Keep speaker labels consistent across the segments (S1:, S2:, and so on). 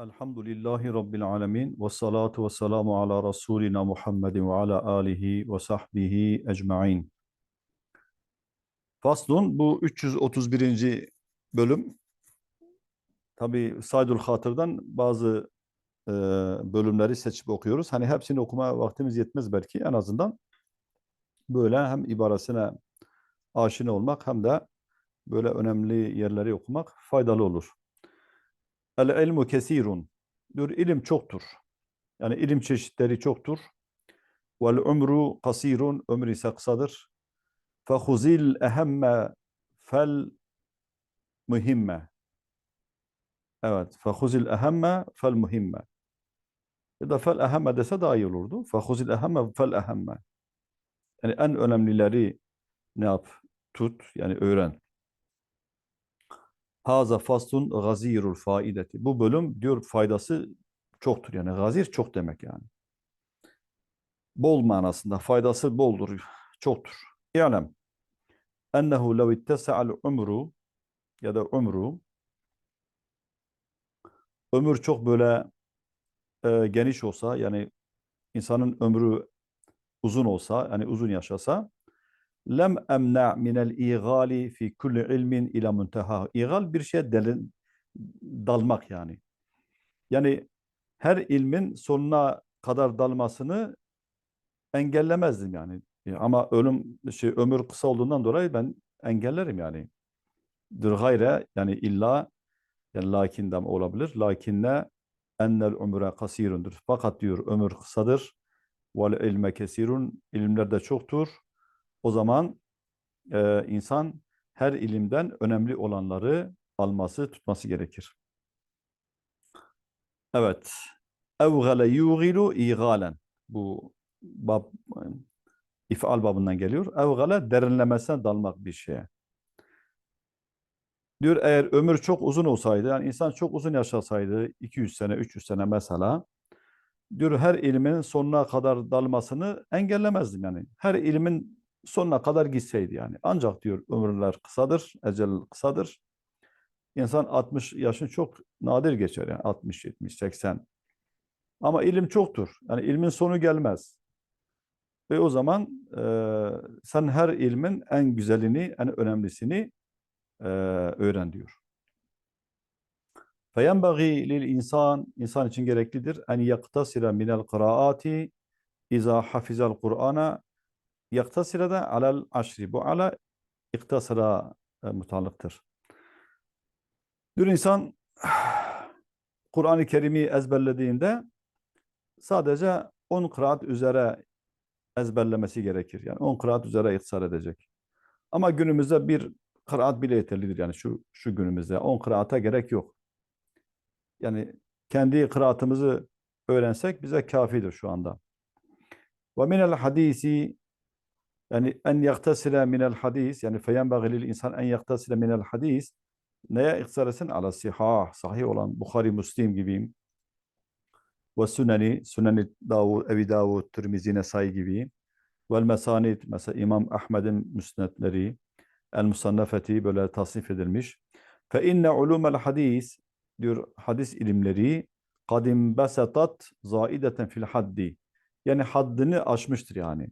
S1: Elhamdülillahi Rabbil alemin ve salatu ve selamu ala Resulina Muhammedin ve ala alihi ve sahbihi ecma'in. Faslun bu 331. bölüm. Tabi Saydul Hatır'dan bazı e, bölümleri seçip okuyoruz. Hani hepsini okuma vaktimiz yetmez belki en azından. Böyle hem ibaresine aşina olmak hem de böyle önemli yerleri okumak faydalı olur. El ilmu kesirun. Diyor ilim çoktur. Yani ilim çeşitleri çoktur. Vel umru kasirun. Ömür ise kısadır. Fehuzil ehemme fel mühimme. Evet. Fehuzil ehemme fel mühimme. Ya da fel ehemme dese daha iyi olurdu. Fehuzil ehemme fel ehemme. Yani en önemlileri ne yap? Tut. Yani öğren. Haza faslun gazirul faideti. Bu bölüm diyor faydası çoktur. Yani gazir çok demek yani. Bol manasında faydası boldur, çoktur. İ'lem ennehu lev ittesa'al umru ya da umru ömür çok böyle e, geniş olsa yani insanın ömrü uzun olsa yani uzun yaşasa lem emna minel igali fi kulli ilmin ila munteha. İgal bir şey delin, dalmak yani. Yani her ilmin sonuna kadar dalmasını engellemezdim yani. Ama ölüm şey ömür kısa olduğundan dolayı ben engellerim yani. Dır gayre yani illa yani lakinden olabilir. Lakinne ennel umre kasirundur. Fakat diyor ömür kısadır. Vel ilme kesirun. İlimler de çoktur. O zaman e, insan her ilimden önemli olanları alması, tutması gerekir. Evet. Evgale yugilu igalen. Bu bab, ifal babından geliyor. Evgale derinlemesine dalmak bir şeye. Diyor eğer ömür çok uzun olsaydı, yani insan çok uzun yaşasaydı, 200 sene, 300 sene mesela, diyor her ilmin sonuna kadar dalmasını engellemezdim yani. Her ilmin sonuna kadar gitseydi yani. Ancak diyor ömürler kısadır, ecel kısadır. İnsan 60 yaşın çok nadir geçer yani 60, 70, 80. Ama ilim çoktur. Yani ilmin sonu gelmez. Ve o zaman e, sen her ilmin en güzelini, en önemlisini e, öğren diyor. فَيَنْبَغِي lil insan insan için gereklidir en yaktasira minel kıraati iza hafizal Kur'ana yaktasira da alel aşri. Bu ala iktasıra e, mutallıktır. Bir insan Kur'an-ı Kerim'i ezberlediğinde sadece 10 kıraat üzere ezberlemesi gerekir. Yani 10 kıraat üzere ihtisar edecek. Ama günümüzde bir kıraat bile yeterlidir. Yani şu şu günümüzde 10 kıraata gerek yok. Yani kendi kıraatımızı öğrensek bize kafidir şu anda. Ve minel yani en yaktasile minel hadis yani feyenbagı lil insan en yaktasile minel hadis neye ihtisar etsin? Ala sihah, sahih olan Bukhari, Müslim gibi ve süneni, süneni Davud, Ebi Davud, Tirmizi, Nesai gibi vel mesanid, mesela İmam Ahmed'in müsnetleri el musannafeti böyle tasnif edilmiş. Fe inne ulumel hadis diyor hadis ilimleri kadim besetat zaideten fil haddi yani haddini aşmıştır yani.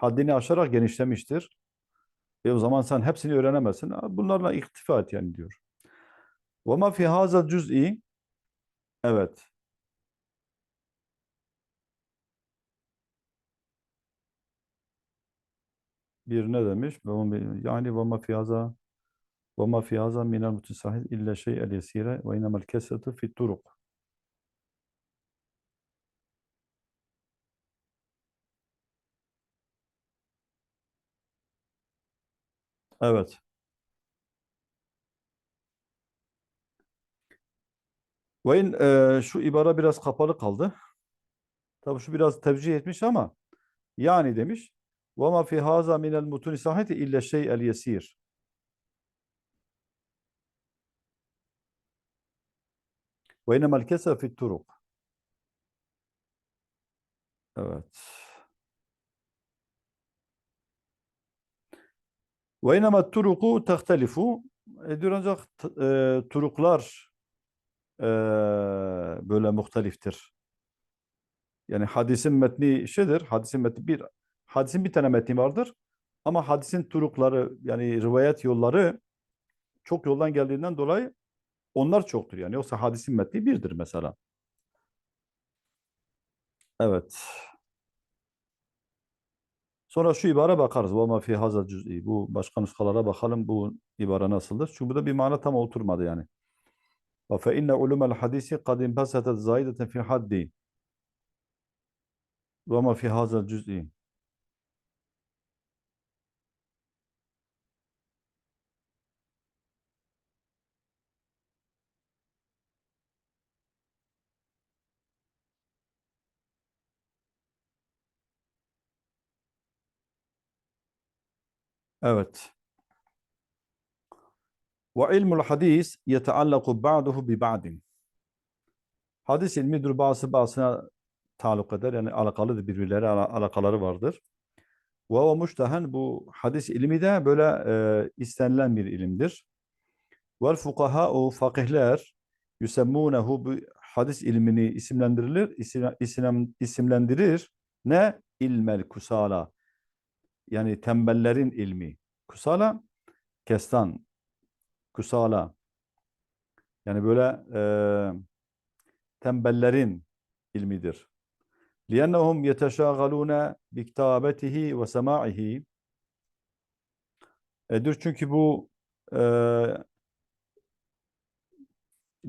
S1: Haddini aşarak genişlemiştir. E o zaman sen hepsini öğrenemezsin. Bunlarla iktifa et yani diyor. Ma fi haza cüz'i evet. Bir ne demiş? Yani ve ma fi haza ve ma fi haza minel mutisahid illa şey el yesire ve inemel kesretu fi turuk. Evet. Ve in, e, şu ibara biraz kapalı kaldı. Tabii şu biraz tevcih etmiş ama yani demiş. Haza minel mutuni sahati illa şey el yesir. Ve inemel kese fi turuk. Evet. Ve inema turuku tehtelifu. E diyor ancak e, turuklar eee, böyle muhteliftir. Yani hadisin metni şeydir. Hadisin metni bir hadisin bir tane metni vardır. Ama hadisin turukları yani rivayet yolları çok yoldan geldiğinden dolayı onlar çoktur yani. Yoksa hadisin metni birdir mesela. Evet. Sonra şu ibara bakarız. Vama fi hazal cüz'i. Bu başka nuskalara bakalım bu ibara nasıldır. Çünkü burada bir mana tam oturmadı yani. Ve fe inne ulumel hadisi kad inbasetet zaideten fi haddi. Vama fi hazal cüz'i. Evet. Ve ilmul hadis yeteallaku ba'duhu bi ba'din. Hadis ilmidir bazı bazısına taluk eder. Yani alakalıdır birbirleri al alakaları vardır. Ve o muştahen bu hadis ilmi de böyle e, istenilen bir ilimdir. Vel fukaha'u fakihler yusemmunehu bu hadis ilmini isimlendirilir, isim, isim, isimlendirir. Ne? İlmel kusala Yani tembellerin ilmi. Kusala, kestan. Kusala. Yani böyle e, tembellerin ilmidir. لِيَنَّهُمْ يَتَشَاغَلُونَ بِكْتَابَتِهِ وَسَمَاعِهِ Edir çünkü bu e,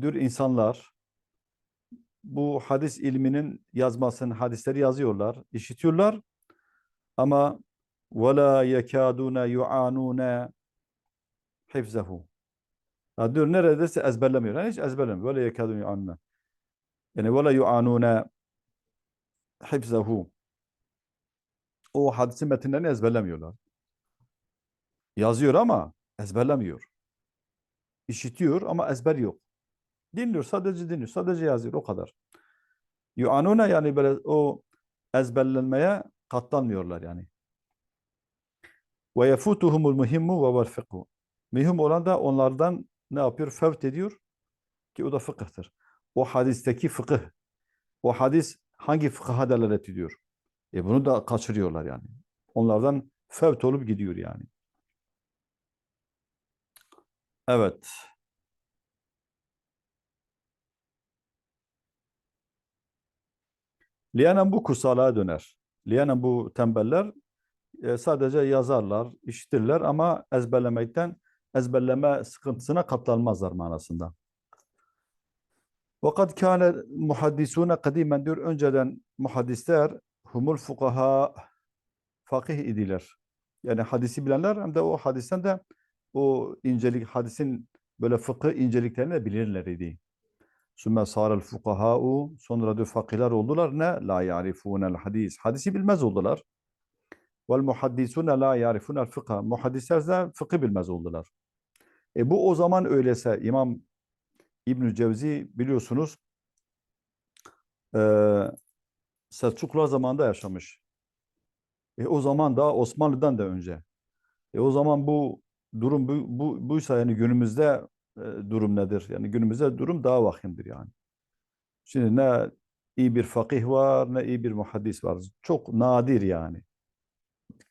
S1: dür insanlar bu hadis ilminin yazmasını, hadisleri yazıyorlar, işitiyorlar ama وَلَا يَكَادُونَ يُعَانُونَ حِفْزَهُ Ha, diyor neredeyse ezberlemiyor. Yani hiç ezberlemiyor. وَلَا يَكَادُونَ يُعَانُونَ Yani وَلَا يُعَانُونَ حِفْزَهُ O hadisin metinlerini ezberlemiyorlar. Yazıyor ama ezberlemiyor. İşitiyor ama ezber yok. Dinliyor, sadece dinliyor, sadece yazıyor o kadar. Yu'anuna yani böyle o ezberlenmeye katlanmıyorlar yani. Ve yefutuhumul muhimmu ve vel fıkhu. Mühim olan da onlardan ne yapıyor? Fevt ediyor ki o da fıkıhtır. O hadisteki fıkıh. O hadis hangi fıkha delalet ediyor? E bunu da kaçırıyorlar yani. Onlardan fevt olup gidiyor yani. Evet. Liyanen bu kusalığa döner. Liyanen bu tembeller sadece yazarlar, işitirler ama ezberlemekten ezberleme sıkıntısına katlanmazlar manasında. Vakat kâne muhaddisûne kadimen diyor. Önceden muhaddisler humul fukaha fakih idiler. Yani hadisi bilenler hem de o hadisten de o incelik hadisin böyle fıkıh inceliklerini de bilirler idi. Sümme sarel fukaha'u sonra diyor fakihler oldular ne la ya'rifunel hadis. Hadisi bilmez oldular. Vel muhaddisûne la ya'rifûnel fıkha. Muhaddisler de fıkı bilmez oldular. E bu o zaman öylese İmam İbnü Cevzi biliyorsunuz eee Selçuklular zamanında yaşamış. E o zaman da Osmanlı'dan da önce. E o zaman bu durum bu, bu buysa yani günümüzde e, durum nedir? Yani günümüzde durum daha vahimdir yani. Şimdi ne iyi bir fakih var ne iyi bir muhaddis var. Çok nadir yani.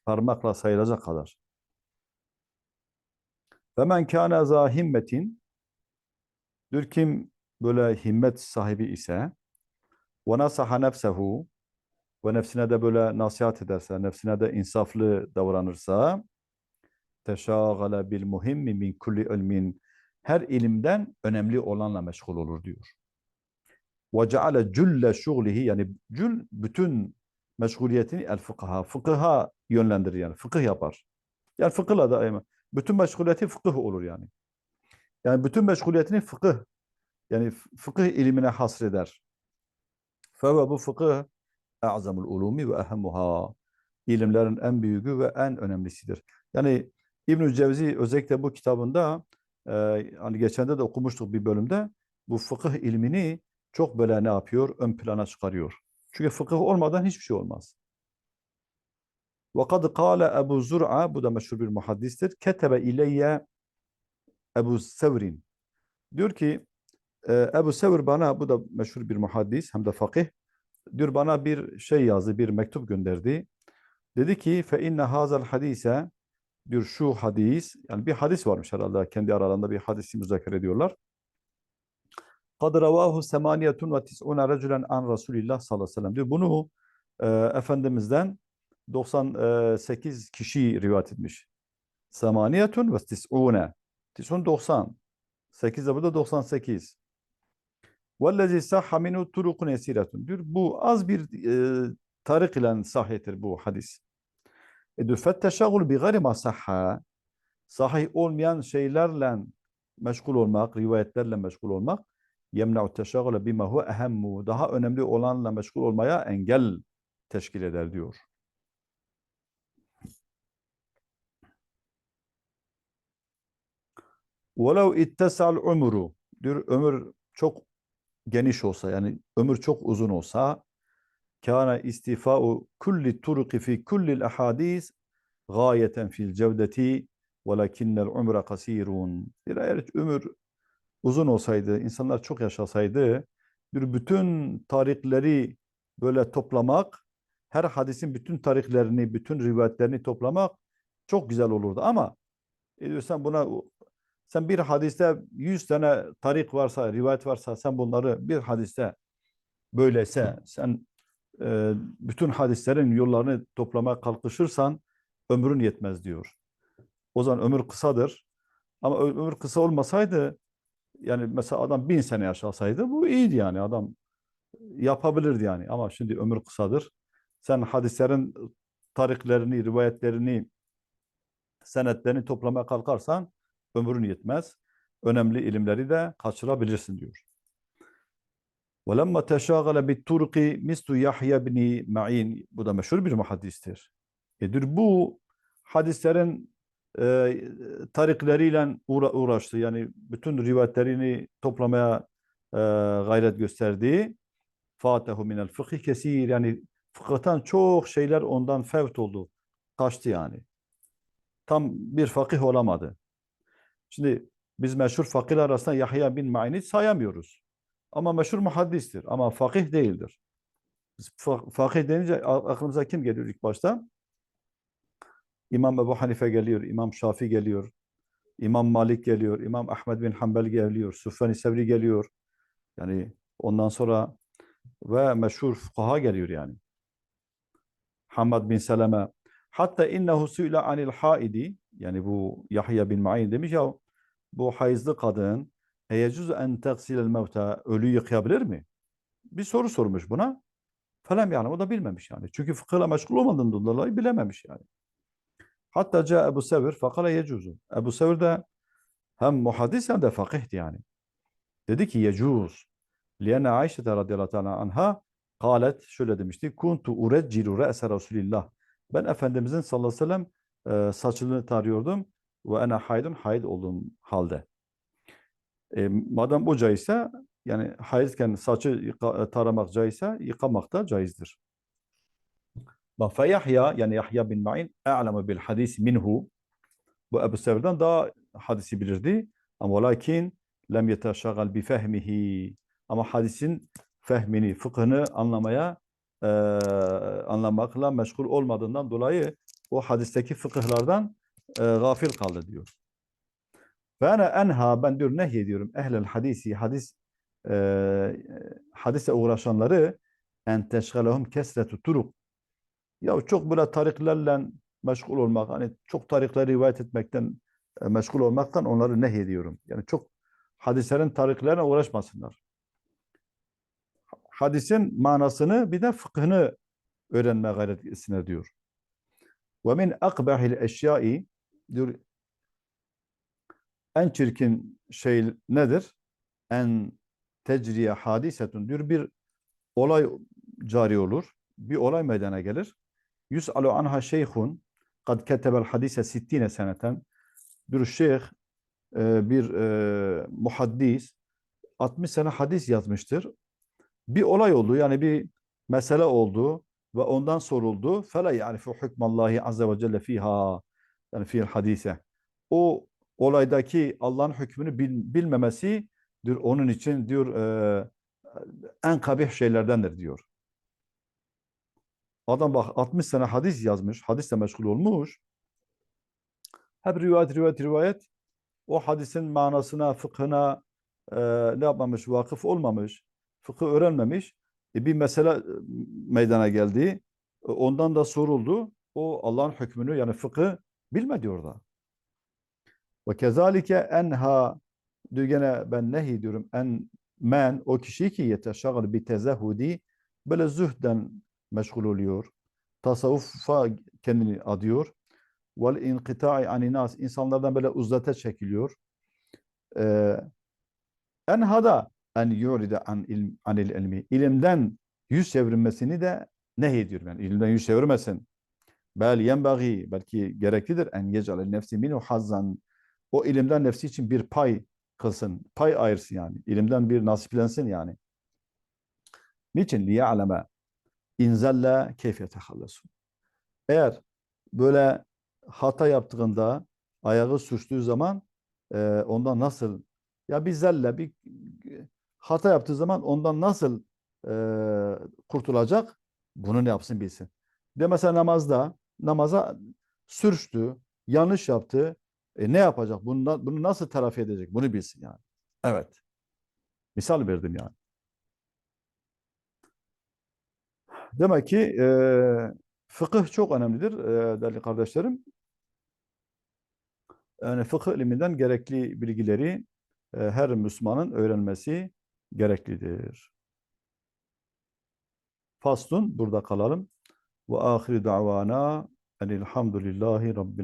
S1: Parmakla sayılacak kadar. Ve kâne zâ himmetin diyor kim böyle himmet sahibi ise ve nasaha nefsehu ve nefsine de böyle nasihat ederse, nefsine de insaflı davranırsa teşâgale bil muhimmi min kulli ilmin her ilimden önemli olanla meşgul olur diyor. Ve ceale cülle şuglihi yani cül bütün meşguliyetini el fıkha. Fıkıha yönlendirir yani. Fıkıh yapar. Yani fıkıhla daima. Bütün meşguliyeti fıkıh olur yani. Yani bütün meşguliyetini fıkıh yani fıkıh ilimine hasreder. Feve bu fıkıh e'zamul ulumi ve ehemmuha. İlimlerin en büyüğü ve en önemlisidir. Yani İbnü Cevzi özellikle bu kitabında e, hani geçende de okumuştuk bir bölümde bu fıkıh ilmini çok böyle ne yapıyor? Ön plana çıkarıyor. Çünkü fıkıh olmadan hiçbir şey olmaz. Ve kad kâle Ebu Zur'a, bu da meşhur bir muhaddistir. Ketebe ileyye Ebu Sevrin. Diyor ki e, Ebu Sevr bana, bu da meşhur bir muhaddis hem de fakih. Diyor bana bir şey yazdı, bir mektup gönderdi. Dedi ki fe inne hazal hadise diyor şu hadis, yani bir hadis varmış herhalde kendi aralarında bir hadisi müzakere ediyorlar. Kad ravahu semaniyetun ve tis'una reculen an Resulillah sallallahu aleyhi ve sellem diyor. Bunu e, Efendimiz'den 98 kişi rivayet etmiş. Semaniyetun ve tis'une. Tis'un 90. 8 de burada 98. Vellezi sahha minhu turukun esiretun diyor. Bu az bir e, tarik ile sahihtir bu hadis. E bi gayri ma sahha sahih olmayan şeylerle meşgul olmak, rivayetlerle meşgul olmak yemna'u teşagule bima huve ehemmu daha önemli olanla meşgul olmaya engel teşkil eder diyor. وَلَوْ اِتَّسَعَ الْعُمُرُ diyor ömür çok geniş olsa yani ömür çok uzun olsa kana istifa'u kulli turuqi fi kulli al-ahadis gayeten fil cevdeti velakinnel umre kasirun. Bir eğer ömür uzun olsaydı, insanlar çok yaşasaydı, bir bütün tarihleri böyle toplamak, her hadisin bütün tarihlerini, bütün rivayetlerini toplamak çok güzel olurdu. Ama e, sen buna sen bir hadiste 100 tane tarih varsa, rivayet varsa sen bunları bir hadiste böylese sen e, bütün hadislerin yollarını toplamaya kalkışırsan ömrün yetmez diyor. O zaman ömür kısadır. Ama ömür kısa olmasaydı yani mesela adam bin sene yaşasaydı bu iyiydi yani adam yapabilirdi yani. Ama şimdi ömür kısadır. Sen hadislerin tarihlerini, rivayetlerini, senetlerini toplamaya kalkarsan ömrün yetmez. Önemli ilimleri de kaçırabilirsin diyor. وَلَمَّا تَشَاغَلَ بِالْتُرْقِ مِسْتُ Yahya bin Ma'in Bu da meşhur bir muhaddistir. Edir bu hadislerin e, tarikleriyle uğra uğraştı. Yani bütün rivayetlerini toplamaya e, gayret gösterdi. Fatehu minel fıkhi kesir. Yani fıkıhtan çok şeyler ondan fevt oldu. Kaçtı yani. Tam bir fakih olamadı. Şimdi biz meşhur fakir arasında Yahya bin Ma'in'i sayamıyoruz. Ama meşhur muhaddistir. Ama fakih değildir. Biz fakih denince aklımıza kim geliyor ilk başta? İmam Ebu Hanife geliyor, İmam Şafi geliyor, İmam Malik geliyor, İmam Ahmed bin Hanbel geliyor, Süfyan-ı Sevri geliyor. Yani ondan sonra ve meşhur fukaha geliyor yani. Hamad bin Seleme. Hatta innehu su'ile anil haidi yani bu Yahya bin Ma'in demiş ya bu hayızlı kadın eyecüz en tegsilel mevta ölü yıkayabilir mi? Bir soru sormuş buna. Felem yani o da bilmemiş yani. Çünkü fıkıhla meşgul olmadığından dolayı bilememiş yani. Hatta ca Ebu Sevir fakale yecuzu. Ebu Sevir de hem muhaddis hem de fakihti yani. Dedi ki yecuz. Liyene Ayşe radıyallahu teala anha kalet şöyle demişti. Kuntu ureccilu re'se Resulillah. Ben Efendimizin sallallahu aleyhi ve sellem e, saçını tarıyordum ve ana haydun hayd olduğum halde. E, madem bu caizse yani haydken saçı yıka, taramak caizse yıkamak da caizdir. Bak fe Yahya yani Yahya bin Ma'in a'lemu bil hadis minhu. Bu Ebu Sevir'den daha hadisi bilirdi. Ama lakin lem yeteşagal bi fehmihi. Ama hadisin fehmini, fıkhını anlamaya e, anlamakla meşgul olmadığından dolayı o hadisteki fıkıhlardan e, gafil kaldı diyor. Ve ana enha ben diyor nehyediyorum ehlel hadisi hadis e, hadise uğraşanları en teşgalehum kesretu turuk ya çok böyle tariklerle meşgul olmak, hani çok tarikleri rivayet etmekten e, meşgul olmaktan onları nehyediyorum. Yani çok hadislerin tariklerine uğraşmasınlar. Hadisin manasını bir de fıkhını öğrenme gayret etsinler diyor. Ve min akbahil eşyai diyor en çirkin şey nedir? En tecriye hadisetun diyor bir olay cari olur. Bir olay meydana gelir. Yus'alu anha şeyhun kad ketebel hadise sittine seneten bir şeyh e, bir e, muhaddis 60 sene hadis yazmıştır. Bir olay oldu yani bir mesele oldu ve ondan soruldu. Fela ya'rifu hukmallahi azze ve celle fiha yani fiil hadise. O olaydaki Allah'ın hükmünü bil, bilmemesi diyor onun için diyor e, en kabih şeylerdendir diyor. Adam bak 60 sene hadis yazmış, hadisle meşgul olmuş. Hep rivayet, rivayet, rivayet. O hadisin manasına, fıkhına e, ne yapmamış, vakıf olmamış, fıkıh öğrenmemiş. E, bir mesele e, meydana geldi. E, ondan da soruldu. O Allah'ın hükmünü yani fıkı bilmedi orada. Ve kezalike enha diyor gene ben nehi diyorum en men o kişi ki yeteşagal bi tezahudi böyle zühden meşgul oluyor. Tasavvufa kendini adıyor. Vel inqita'i aninas insanlardan böyle uzlete çekiliyor. Ee, enhada en yuride an ilm, anil ilmi. İlimden yüz çevirmesini de nehyediyor. Yani ilimden yüz çevirmesin. Bel yenbagi belki gereklidir en yec'al nefsi minhu hazzan. O ilimden nefsi için bir pay kılsın. Pay ayırsın yani. İlimden bir nasiplensin yani. Niçin? Liya'leme inzelle keyfe tehallasun. Eğer böyle hata yaptığında ayağı sürçtüğü zaman e, ondan nasıl ya bir zelle bir hata yaptığı zaman ondan nasıl e, kurtulacak? Bunu ne yapsın bilsin. De mesela namazda namaza sürçtü, yanlış yaptı. E, ne yapacak? Bunu, bunu nasıl telafi edecek? Bunu bilsin yani. Evet. Misal verdim yani. Demek ki e, fıkıh çok önemlidir e, değerli kardeşlerim. Yani fıkıh ilminden gerekli bilgileri e, her Müslümanın öğrenmesi gereklidir. Faslun burada kalalım. Ve ahiri davana enilhamdülillahi rabbil